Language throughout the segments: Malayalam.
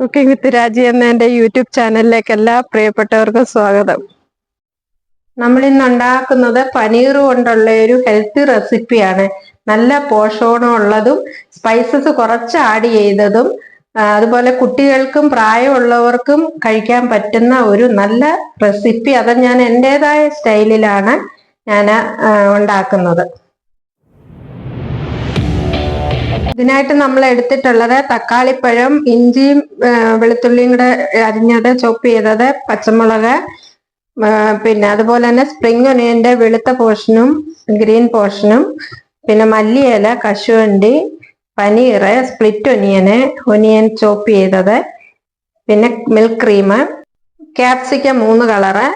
കുക്കിംഗ് വിത്ത് രാജി എന്ന എന്റെ യൂട്യൂബ് ചാനലിലേക്ക് എല്ലാ പ്രിയപ്പെട്ടവർക്കും സ്വാഗതം. നമ്മൾ ഇന്ന് ഉണ്ടാക്കുന്നത് പനീർ കൊണ്ടുള്ള ഒരു ഹെൽത്തി റെസിപ്പിയാണ് നല്ല പോഷകമുള്ളതും സ്പൈസസ് കുറച്ച് ആഡ് ചെയ്തതും അതുപോലെ കുട്ടികൾക്കും പ്രായമുള്ളവർക്കും കഴിക്കാൻ പറ്റുന്ന ഒരു നല്ല റെസിപ്പി അത് ഞാൻ എന്റെതായ സ്റ്റൈലിലാണ് ഞാൻ ഉണ്ടാക്കുന്നത്. ഇതിനായിട്ട് നമ്മൾ എടുത്തിട്ടുള്ളത് തക്കാളിപ്പഴം ഇഞ്ചിയും വെളുത്തുള്ളിയും കൂടെ അരിഞ്ഞത് ചോപ്പ് ചെയ്തത് പച്ചമുളക് പിന്നെ അതുപോലെ തന്നെ സ്പ്രിംഗ് ഒനിയന്റെ വെളുത്ത പോർഷനും ഗ്രീൻ പോർഷനും പിന്നെ മല്ലിയില കശുവണ്ടി paneer split onion onion chop ചെയ്തത് പിന്നെ മിൽക്ക് ക്രീം ക്യാപ്സിക്ക മൂന്ന് കളറ്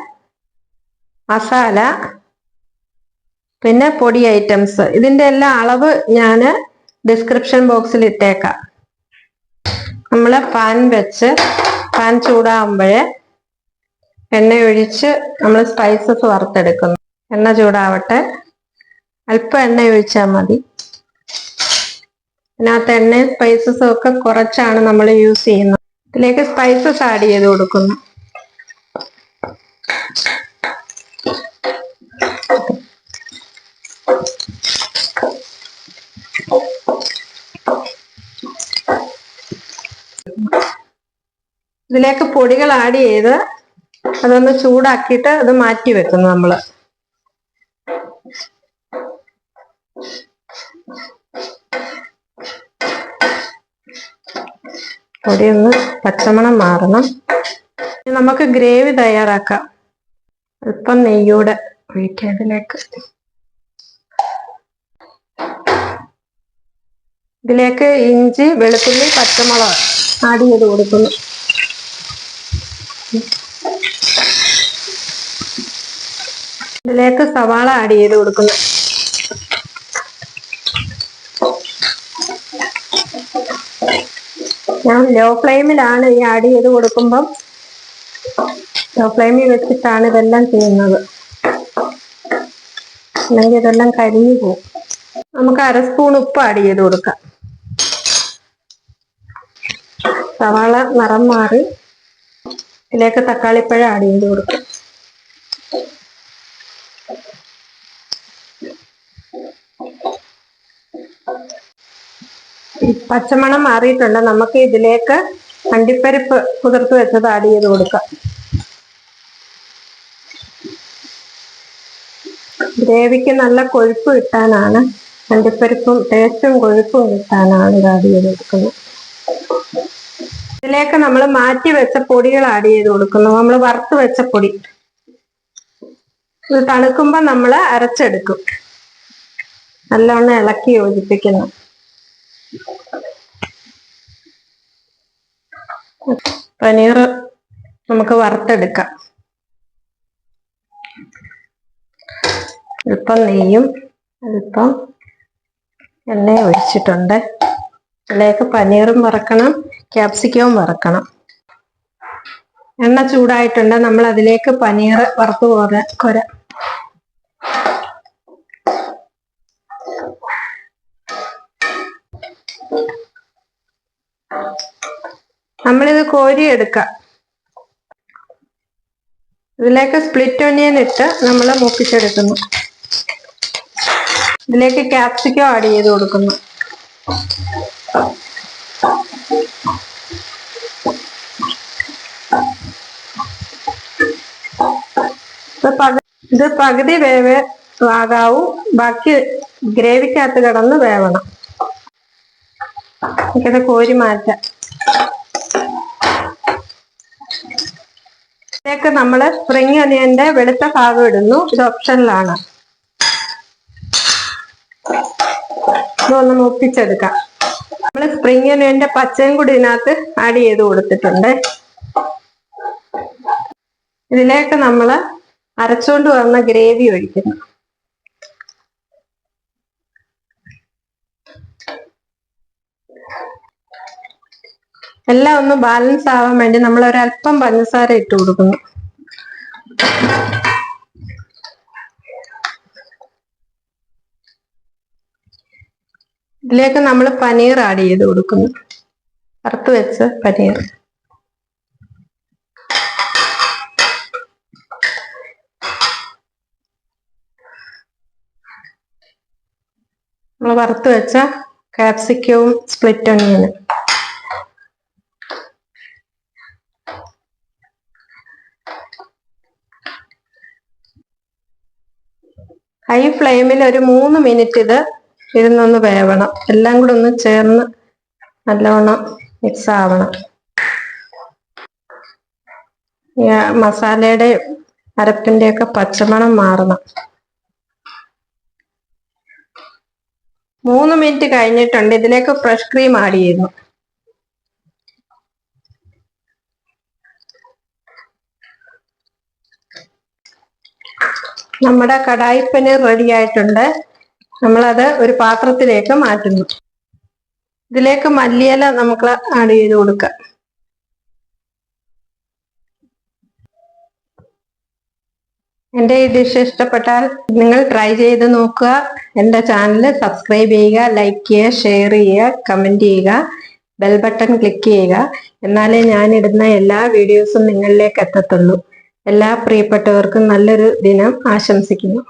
മസാല പിന്നെ പൊടി ഐറ്റംസ് ഇതിന്റെ എല്ലാ അളവ് ഞാൻ ഡിസ്ക്രിപ്ഷൻ ബോക്സിൽ ഇട്ടേക്കാം. നമ്മൾ പാൻ വെച്ച് പാൻ ചൂടാകുമ്പോഴേ എണ്ണ ഒഴിച്ച് നമ്മൾ സ്പൈസസ് വറുത്തെടുക്കുന്നു. എണ്ണ ചൂടാവട്ടെ. അല്പം എണ്ണ ഒഴിച്ചാൽ മതി. അതിനകത്ത് എണ്ണയും സ്പൈസസും ഒക്കെ കുറച്ചാണ് നമ്മൾ യൂസ് ചെയ്യുന്നത്. ഇതിലേക്ക് സ്പൈസസ് ആഡ് ചെയ്ത് കൊടുക്കുന്നു. ഇതിലേക്ക് പൊടികൾ ആഡ് ചെയ്ത് അതൊന്ന് ചൂടാക്കിയിട്ട് അത് മാറ്റി വെക്കുന്നു നമ്മൾ. പൊടി ഒന്ന് പച്ചമണം മാറണം. നമുക്ക് ഗ്രേവി തയ്യാറാക്കാം. അല്പം നെയ്യൂടെ ഒഴിക്കാം ഇതിലേക്ക്. ഇതിലേക്ക് ഇഞ്ചി വെളുത്തുള്ളി പച്ചമുളക് ആഡ് ചെയ്ത് കൊടുക്കുന്നു. ഇതിലേക്ക് സവാള ആഡ് ചെയ്ത് കൊടുക്കുന്നു. ഞാൻ ലോ ഫ്ലെയിമിലാണ് ഈ ആഡ് ചെയ്ത് കൊടുക്കുമ്പം ലോ ഫ്ലെയിമിൽ വെച്ചിട്ടാണ് ഇതെല്ലാം ചെയ്യുന്നത്. അല്ലെങ്കിൽ ഇതെല്ലാം കരിഞ്ഞു പോകും. നമുക്ക് അര സ്പൂൺ ഉപ്പ് ആഡ് ചെയ്ത് കൊടുക്കാം. സവാള നിറം മാറി. ഇതിലേക്ക് തക്കാളിപ്പഴം ആഡ് ചെയ്ത് കൊടുക്കും. പച്ചമണം മാറിയിട്ടുണ്ട്. നമുക്ക് ഇതിലേക്ക് അണ്ടിപ്പരിപ്പ് കുതിർത്ത് വെച്ചത് ആഡ് ചെയ്ത് കൊടുക്കാം. ഗ്രേവിക്ക് നല്ല കൊഴുപ്പ് കിട്ടാനാണ്. അണ്ടിപ്പരിപ്പും ടേസ്റ്റും കൊഴുപ്പും കിട്ടാനാണ് ഇത് ആഡ് ചെയ്ത് കൊടുക്കുന്നത്. ഇതിലേക്ക് നമ്മൾ മാറ്റി വെച്ച പൊടികൾ ആഡ് ചെയ്ത് കൊടുക്കുന്നു. നമ്മൾ വറുത്ത് വെച്ച പൊടി. ഇത് തണുക്കുമ്പോൾ നമ്മൾ അരച്ചെടുക്കും. നല്ലവണ്ണം ഇളക്കി യോജിപ്പിക്കുന്നു. പനീർ നമുക്ക് വറുത്തെടുക്കാം. അല്പം നെയ്യും അല്പം എണ്ണ ഒഴിച്ചിട്ടുണ്ട്. ഇതിലേക്ക് പനീറും വറക്കണം. ക്യാപ്സിക്കവും വറക്കണം. എണ്ണ ചൂടായിട്ടുണ്ട്. നമ്മൾ അതിലേക്ക് പനീർ വറുത്ത് പോര കൊര. നമ്മളിത് കോരി എടുക്കാം ഇതിലേക്ക് സ്പ്ലിറ്റ് ഒനിയൻ ഇട്ട് നമ്മൾ മൂപ്പിച്ചെടുക്കുന്നു. ഇതിലേക്ക് ക്യാപ്സിക്കം ആഡ് ചെയ്ത് കൊടുക്കുന്നു. ഇത് പക- ഇത് പകുതി വേവ് ആകാവൂ ബാക്കി ഗ്രേവിക്കകത്ത് കിടന്ന് വേവണം. എനിക്കത് കോരി മാറ്റാം. ഇതിലേക്ക് നമ്മൾ സ്പ്രിങ് ഒനിയന്റെ വെളുത്ത ഭാഗം ഇടുന്നു. ഇത് ഓപ്ഷനിലാണ് ഇതൊന്ന് മൂപ്പിച്ചെടുക്കാം. നമ്മൾ സ്പ്രിംഗ് ഒനിയന്റെ പച്ചയും കൂടി ഇതിനകത്ത് ആഡ് ചെയ്ത് കൊടുത്തിട്ടുണ്ട്. ഇതിലേക്ക് നമ്മൾ അരച്ചുകൊണ്ട് വന്ന ഗ്രേവി ഒഴിക്കുന്നു. എല്ലാം ഒന്ന് ബാലൻസ് ആവാൻ വേണ്ടി നമ്മൾ ഒരല്പം പഞ്ചസാര ഇട്ട് കൊടുക്കുന്നു. ഇതിലേക്ക് നമ്മൾ പനീർ ആഡ് ചെയ്ത് കൊടുക്കുന്നു. അറുത്ത് വെച്ച പനീർ. നമ്മൾ വറുത്ത് വെച്ച കാപ്സിക്കവും സ്പ്ലിറ്റ് ഒണിയനും ഹൈ ഫ്ലെയിമിൽ ഒരു മൂന്ന് മിനിറ്റ് ഇത് ഇരുന്നൊന്ന് വേവണം. എല്ലാം കൂടെ ഒന്ന് ചേർന്ന് നല്ലവണ്ണം മിക്സ് ആവണം. മസാലയുടെ അരപ്പിന്റെ ഒക്കെ പച്ചമണം മാറണം. മൂന്ന് മിനിറ്റ് കഴിഞ്ഞിട്ടുണ്ട്. ഇതിലേക്ക് ഫ്രഷ് ക്രീം ആഡ് ചെയ്യുന്നു. നമ്മുടെ കടായി പനീർ റെഡി ആയിട്ടുണ്ട്. നമ്മളത് ഒരു പാത്രത്തിലേക്ക് മാറ്റുന്നു. ഇതിലേക്ക് മല്ലിയില നമുക്ക് ആഡ് ചെയ്ത് കൊടുക്കാം. എന്റെ ഈ ഡിഷ് ഇഷ്ടപ്പെട്ടാൽ നിങ്ങൾ ട്രൈ ചെയ്ത് നോക്കുക. എന്റെ ചാനൽ സബ്സ്ക്രൈബ് ചെയ്യുക ലൈക്ക് ചെയ്യുക ഷെയർ ചെയ്യുക കമന്റ് ചെയ്യുക ബെൽ ബട്ടൺ ക്ലിക്ക് ചെയ്യുക. എന്നാലേ ഇടുന്ന എല്ലാ വീഡിയോസും നിങ്ങളിലേക്ക് എത്തത്തുള്ളൂ. എല്ലാ പ്രിയപ്പെട്ടവർക്കും നല്ലൊരു ദിനം ആശംസിക്കുന്നു.